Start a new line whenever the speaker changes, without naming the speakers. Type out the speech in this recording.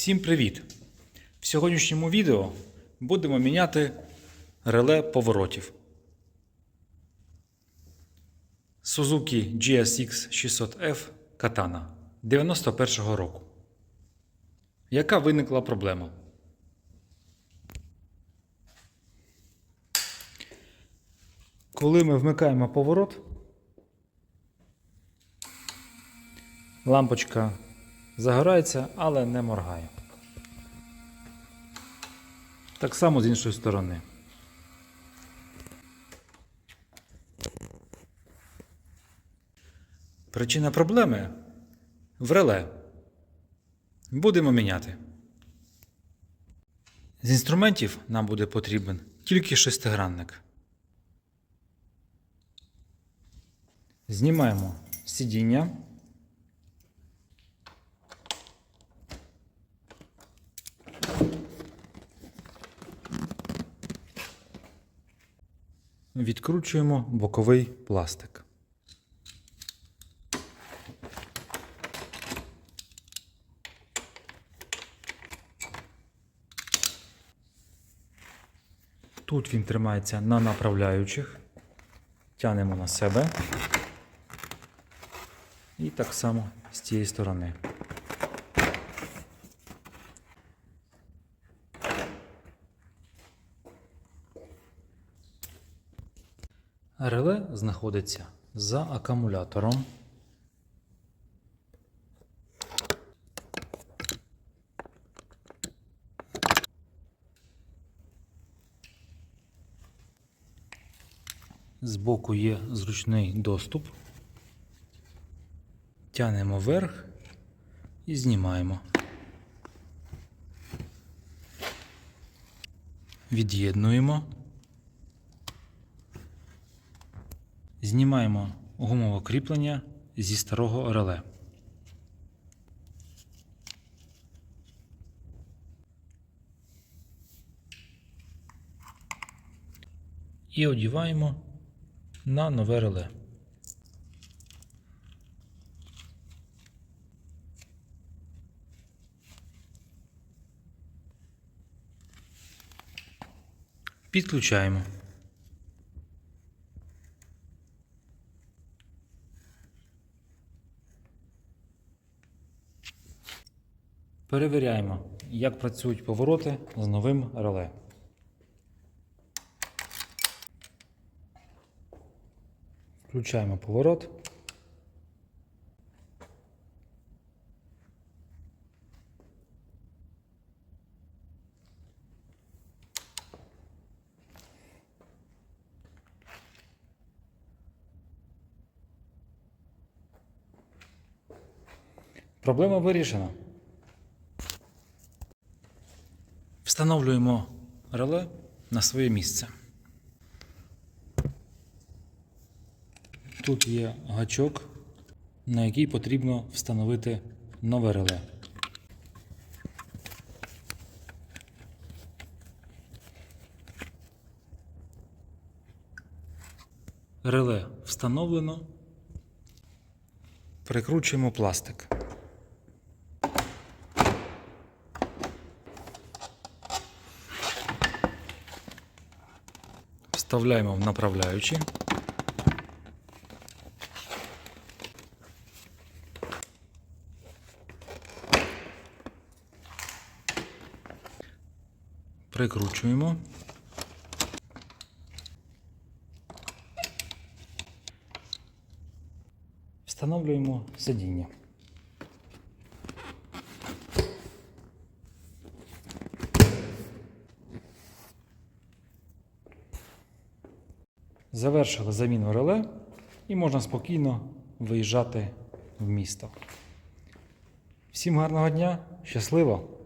Всім привіт! В сьогоднішньому відео будемо міняти реле поворотів. Suzuki GSX 600F Katana 91-го року. Яка виникла проблема? Коли ми вмикаємо поворот, лампочка загорається, але не моргає. Так само з іншої сторони. Причина проблеми в реле. Будемо міняти. З інструментів нам буде потрібен тільки шестигранник. Знімаємо сидіння. Відкручуємо боковий пластик. Тут він тримається на направляючих. Тянемо на себе. І так само з цієї сторони. Реле знаходиться за акумулятором. Збоку є зручний доступ. Тянемо вверх і знімаємо. Від'єднуємо. Знімаємо гумове кріплення зі старого реле. І одіваємо на нове реле. Підключаємо. Перевіряємо, як працюють повороти з новим реле. Включаємо поворот. Проблема вирішена. Встановлюємо реле на своє місце. Тут є гачок, на який потрібно встановити нове реле. Реле встановлено. Прикручуємо пластик. Вставляємо в направляючі. Прикручуємо. Встановлюємо сидіння. Завершили заміну реле і можна спокійно виїжджати в місто. Всім гарного дня, щасливо!